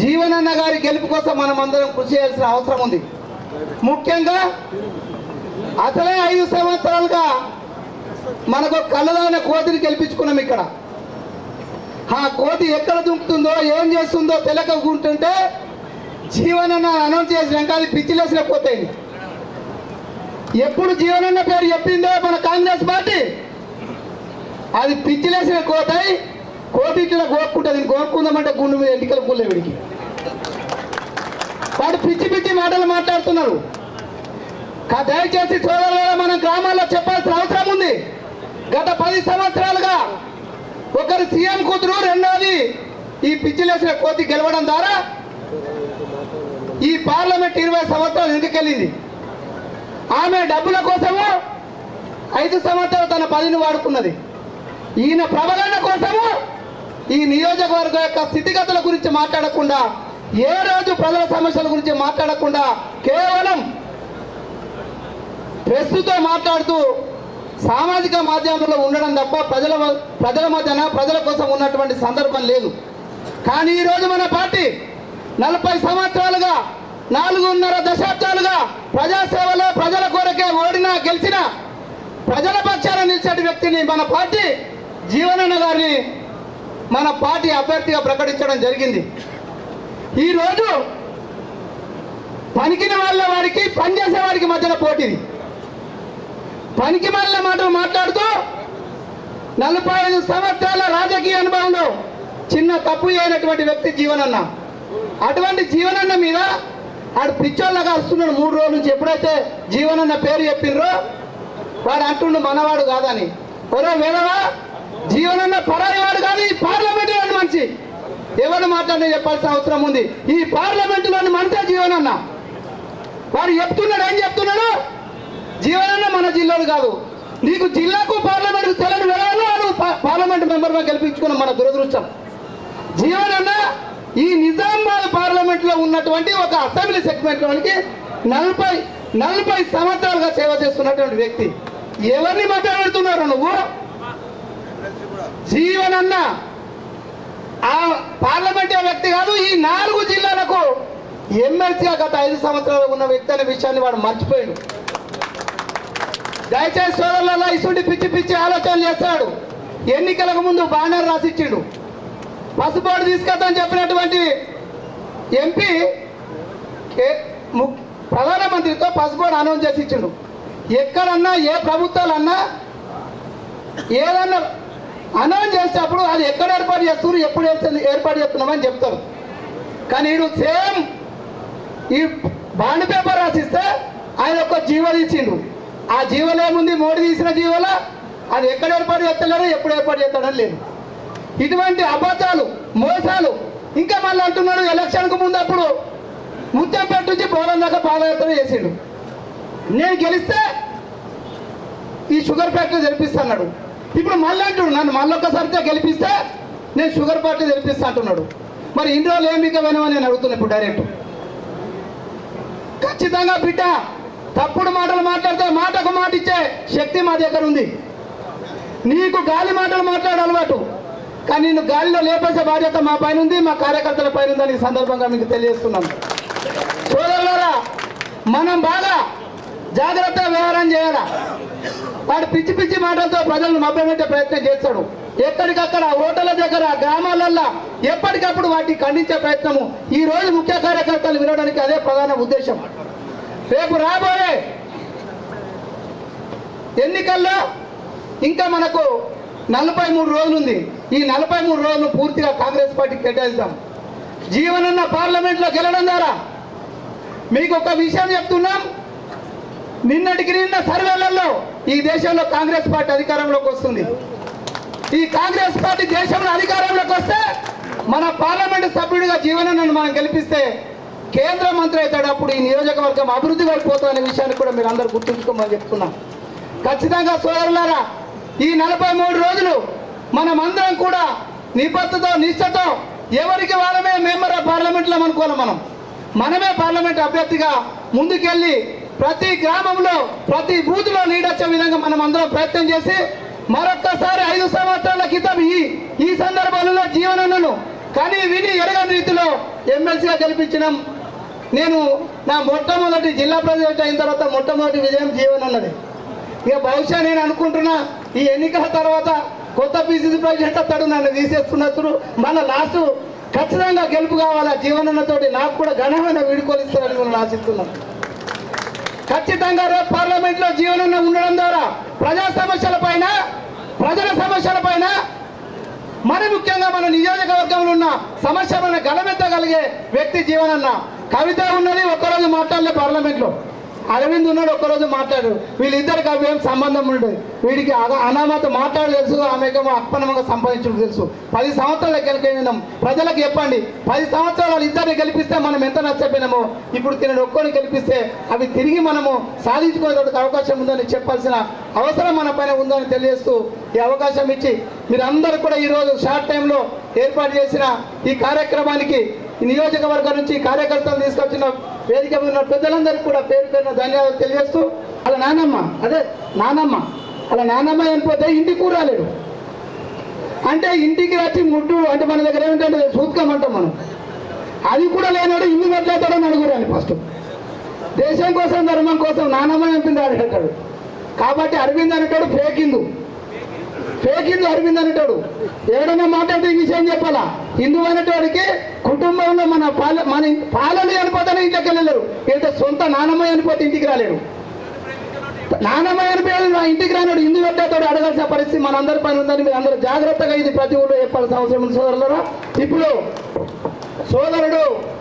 జీవనన్న గారి గెలుపు కోసం మనం అందరం కృషి చేయాల్సిన అవసరం ఉంది. ముఖ్యంగా అసలే ఐదు సంవత్సరాలుగా మనకు కళ్ళదైన కోతిని గెలిపించుకున్నాం ఇక్కడ. ఆ కోతి ఎక్కడ దుంకుతుందో ఏం చేస్తుందో తెలియకుంటుంటే జీవనన్న అనౌన్స్ చేసినాక అది పిచ్చిలేసిన పోతాయి ఎప్పుడు జీవనన్న పేరు చెప్పిందో మన కాంగ్రెస్ పార్టీ. అది పిచ్చిలేసిన కోతాయి కోతి ఇట్లా కోరుకుంటుంది కోరుకుందామంటే గుండు మీద ఎన్నికల పుల్లే వీడికి. వాడు పిచ్చి పిచ్చి మాటలు మాట్లాడుతున్నారు. దయచేసి సోదరులారా మన గ్రామాల్లో చెప్పాల్సిన అవసరం ఉంది. గత పది సంవత్సరాలుగా ఒకరు సీఎం కూతురు రెండోది ఈ పిచ్చిలేసిన కోతి గెలవడం ద్వారా ఈ పార్లమెంట్ ఇరవై సంవత్సరాలు ఎందుకెళ్ళింది? ఆమె డబ్బుల కోసము ఐదు సంవత్సరాలు తన పదిని వాడుకున్నది. ఈయన ప్రబలన కోసము ఈ నియోజకవర్గం యొక్క స్థితిగతుల గురించి మాట్లాడకుండా ఏ రోజు ప్రజల సమస్యల గురించి మాట్లాడకుండా కేవలం ప్రెస్సుతో మాట్లాడుతూ సామాజిక మాధ్యమంలో ఉండడం తప్ప ప్రజల ప్రజల మధ్యన ప్రజల కోసం ఉన్నటువంటి సందర్భం లేదు. కానీ ఈరోజు మన పార్టీ నలభై సంవత్సరాలుగా నాలుగున్నర దశాబ్దాలుగా ప్రజాసేవలో ప్రజల కొరకే ఓడినా గెలిచినా ప్రజల పక్షాన నిలిచే వ్యక్తిని మన పార్టీ జీవనన్న గారిని మన పార్టీ అభ్యర్థిగా ప్రకటించడం జరిగింది. ఈరోజు పనికిన వాళ్ళ వాడికి పనిచేసే వాడికి మధ్యన పోటీది. పనికి మళ్ళీ మాటలు మాట్లాడుతూ నలభై ఐదు సంవత్సరాల రాజకీయ అనుభవంలో చిన్న తప్పు అయినటువంటి వ్యక్తి జీవనన్న. అటువంటి జీవనన్న మీద ఆడు పిచ్చోళ్ళగా వస్తున్నాడు మూడు రోజుల నుంచి ఎప్పుడైతే జీవనన్న పేరు చెప్పిండ్రో వాడు అంటుండు మనవాడు కాదని. ఒరే వేదవా జీవనన్న పరాయి వాడు కానీ పార్లమెంట్ పార్లమెంటులోని మనిషి. ఎవరు మాట్లాడినా చెప్పాల్సిన అవసరం ఉంది. ఈ పార్లమెంటులోని మనిషే జీవనన్న. వాడు చెప్తున్నాడు ఏం చెప్తున్నాడు? జీవనన్న మన జిల్లాలు కాదు. నీకు జిల్లాకు పార్లమెంట్ తెలియని వెళ్ళాలో వాడు పార్లమెంట్ మెంబర్గా గెలిపించుకున్న మన దురదృష్టం. జీవనన్న ఈ నిజామాబాద్ పార్లమెంట్లో ఉన్నటువంటి ఒక అసెంబ్లీ సెగ్మెంట్ లోనికి నలభై నలభై సంవత్సరాలుగా సేవ చేస్తున్నటువంటి వ్యక్తి. ఎవరిని మాట్లాడుతున్నారు నువ్వు? జీవనన్న. ఆ పార్లమెంటే వ్యక్తి కాదు ఈ నాలుగు జిల్లాలకు ఎమ్మెల్సీగా గత ఐదు సంవత్సరాలు ఉన్న వ్యక్తి అనే విషయాన్ని వాడు మర్చిపోయాడు. దయచేసి సోదరులలో ఇసుంటి పిచ్చి పిచ్చి ఆలోచనలు చేస్తాడు. ఎన్నికలకు ముందు బ్యానర్ రాసిచ్చిండు. పసుపోటు తీసుకొద్దని చెప్పినటువంటి ఎంపీ ప్రధానమంత్రితో పసుపోటు అనౌన్స్ చేసి ఇచ్చిండు ఎక్కడన్నా ఏ ప్రభుత్వాలన్నా ఏదన్నా అనౌన్స్ చేసేటప్పుడు అది ఎక్కడ ఏర్పాటు చేస్తున్నారు ఎప్పుడు ఏర్పాటు చేస్తున్నామని చెప్తారు. కానీ ఈడు సేమ్ ఈ బాండ్ పేపర్ రాసిస్తే ఆయన ఒక జీవ తీసిండు. ఆ జీవోలో ఏముంది? మోడీ తీసిన జీవలో? అది ఎక్కడ ఏర్పాటు చేస్తలేరు ఎప్పుడు ఏర్పాటు చేస్తాడని లేదు. ఇటువంటి అబద్ధాలు మోసాలు ఇంకా మళ్ళీ అంటున్నాడు ఎలక్షన్కు ముందు అప్పుడు ముత్యంపేట నుంచి పోలం దాకా పాదయాత్ర చేసిండు. నేను గెలిస్తే ఈ షుగర్ ఫ్యాక్టరీ జరిపిస్తాడు ఇప్పుడు మళ్ళీ అంటున్నాడు నన్ను మళ్ళీ ఒక్కసారితో గెలిపిస్తే నేను షుగర్ పార్టీ గెలిపిస్తా అంటున్నాడు. మరి ఇన్ని రోజులు ఏం మీకు నేను అడుగుతున్నా ఇప్పుడు డైరెక్ట్ ఖచ్చితంగా బిడ్డ తప్పుడు మాటలు మాట్లాడితే మాటకు మాట ఇచ్చే శక్తి మా దగ్గర ఉంది. నీకు గాలి మాటలు మాట్లాడే అలవాటు. కానీ నేను గాలిలో లేపేసే బాధ్యత మా పైన ఉంది మా కార్యకర్తల పైన ఉందని ఈ సందర్భంగా మీకు తెలియజేస్తున్నాను. సోదరులారా మనం బాగా జాగ్రత్తగా వ్యవహారం చేయాలా? వాడు పిచ్చి పిచ్చి మాటలతో ప్రజలను మభ్యపెట్టే ప్రయత్నం చేస్తాడు. ఎక్కడికక్కడ ఓటర్ల దగ్గర గ్రామాలల్లో ఎప్పటికప్పుడు వాటిని ఖండించే ప్రయత్నము. ఈ రోజు ముఖ్య కార్యకర్తలు వినడానికి అదే ప్రధాన ఉద్దేశం. రేపు రాబోయే ఎన్నికల్లో ఇంకా మనకు నలభై మూడు రోజులుంది. ఈ నలభై మూడు రోజులు పూర్తిగా కాంగ్రెస్ పార్టీకి కేటాయిస్తాం. జీవనన్న పార్లమెంట్లో గెలడం ద్వారా మీకు ఒక విషయం చెప్తున్నాం. నిన్నటికి నిన్న సర్వేలలో ఈ దేశంలో కాంగ్రెస్ పార్టీ అధికారంలోకి వస్తుంది. ఈ కాంగ్రెస్ పార్టీ దేశంలో అధికారంలోకి వస్తే మన పార్లమెంటు సభ్యుడిగా జీవనను మనం గెలిపిస్తే కేంద్ర మంత్రి అవుతాడు. అప్పుడు ఈ నియోజకవర్గం అభివృద్ధి పడిపోతుంది అనే విషయాన్ని కూడా మీరు అందరూ గుర్తుంచుకోమని చెప్తున్నాం. ఖచ్చితంగా సోదరులారా ఈ నలభై మూడు రోజులు మనమందరం కూడా నిబద్ధతో నిష్ఠతో ఎవరికి వాళ్ళమే మెంబర్ ఆఫ్ పార్లమెంట్లో అనుకోవాలి మనం. మనమే పార్లమెంట్ అభ్యర్థిగా ముందుకెళ్ళి ప్రతి గ్రామంలో ప్రతి బూత్లో నీడొచ్చే విధంగా మనం అందరం ప్రయత్నం చేసి మరొక్కసారి ఐదు సంవత్సరాల క్రితం ఈ ఈ సందర్భాలలో జీవనను కానీ విని ఎరగని రీతిలో ఎమ్మెల్సీగా గెలిపించినాం. నేను నా మొట్టమొదటి జిల్లా ప్రెసిడెంట్ అయిన తర్వాత మొట్టమొదటి విజయం జీవన్ ఉన్నది ఇక బహుశా నేను అనుకుంటున్నా ఈ ఎన్నికల తర్వాత కొత్త పీసీసీ ప్రెసిడెంట్ అతడు నన్ను తీసేస్తున్నప్పుడు మన లాస్ట్ ఖచ్చితంగా గెలుపు కావాలా జీవనన్నతోటి నాకు కూడా ఘనమైన వీడుకోలు ఇస్తారని నేను ఆశిస్తున్నాను. ఖచ్చితంగా రేపు పార్లమెంట్లో జీవనన్న ఉండడం ద్వారా ప్రజా సమస్యల పైన ప్రజల సమస్యల పైన మరి ముఖ్యంగా మన నియోజకవర్గంలో ఉన్న సమస్యలను గలమెత్తగలిగే వ్యక్తి జీవనన్న కవిత ఉన్నది ఒక్కరోజు మాట్లాడలే పార్లమెంట్లో అరవింద్ ఉన్నాడు ఒక్కరోజు మాట్లాడు. వీళ్ళిద్దరికి అవి ఏం సంబంధం ఉండదు వీడికి అగ- అనామత మాట్లాడు తెలుసు ఆమెకేమో అప్పనమంగా సంపాదించడం తెలుసు. పది సంవత్సరాలు గెలిపినాం ప్రజలకు చెప్పండి. పది సంవత్సరాలు ఇద్దరిని గెలిపిస్తే మనం ఎంత నష్టపోయినామో? ఇప్పుడు తినని ఒక్కరిని గెలిపిస్తే అవి తిరిగి మనము సాధించుకునేందుకు అవకాశం ఉందని చెప్పాల్సిన అవసరం మన పైన ఉందని తెలియజేస్తూ ఈ అవకాశం ఇచ్చి మీరందరూ కూడా ఈరోజు షార్ట్ టైంలో ఏర్పాటు చేసిన ఈ కార్యక్రమానికి నియోజకవర్గం నుంచి కార్యకర్తలు తీసుకొచ్చిన వేదిక మీద ఉన్న పెద్దలందరికీ కూడా పేరు పేరున ధన్యవాదాలు తెలియజేస్తూ అలా నానమ్మ అదే నానమ్మ అలా నానమ్మ అనిపోతే ఇంటికి కూరాలేడు అంటే ఇంటికి వచ్చి ముట్టు అంటే మన దగ్గర ఏమిటంటే సూత్కం అంటాం మనం. అది కూడా లేనాడు ఇల్లు పెట్టలేతాడని అడుగురాని ఫస్ట్. దేశం కోసం ధర్మం కోసం నానమ్మ ఎంపింది అడిగాడు కాబట్టి అరవింద్ అనేటాడు ఫేక్ హిందూ. ఫేక్ హిందూ అరవింద్ అనేటాడు. ఏడన్నా మాట్లాడితే ఈ విషయం చెప్పాలా? హిందూ అనేటోడికి కుటుంబంలో మన పాల మన ఇన్- పాలలు చనిపోతేనే ఇంట్లోకి వెళ్ళలేరు. ఏంటంటే సొంత నానమ్మ అనిపోతే ఇంటికి రాలేడు. నానమ్మ అనిపోయాడు నా ఇంటికి రానాడు హిందూ పెట్టేతోడు అడగాల్సిన పరిస్థితి మనందరి పని ఉందని మీరు అందరూ జాగ్రత్తగా ఇది ప్రతి ఊళ్ళో చెప్పాల్సిన అవసరం ఉంది సోదరులరా. ఇప్పుడు సోదరుడు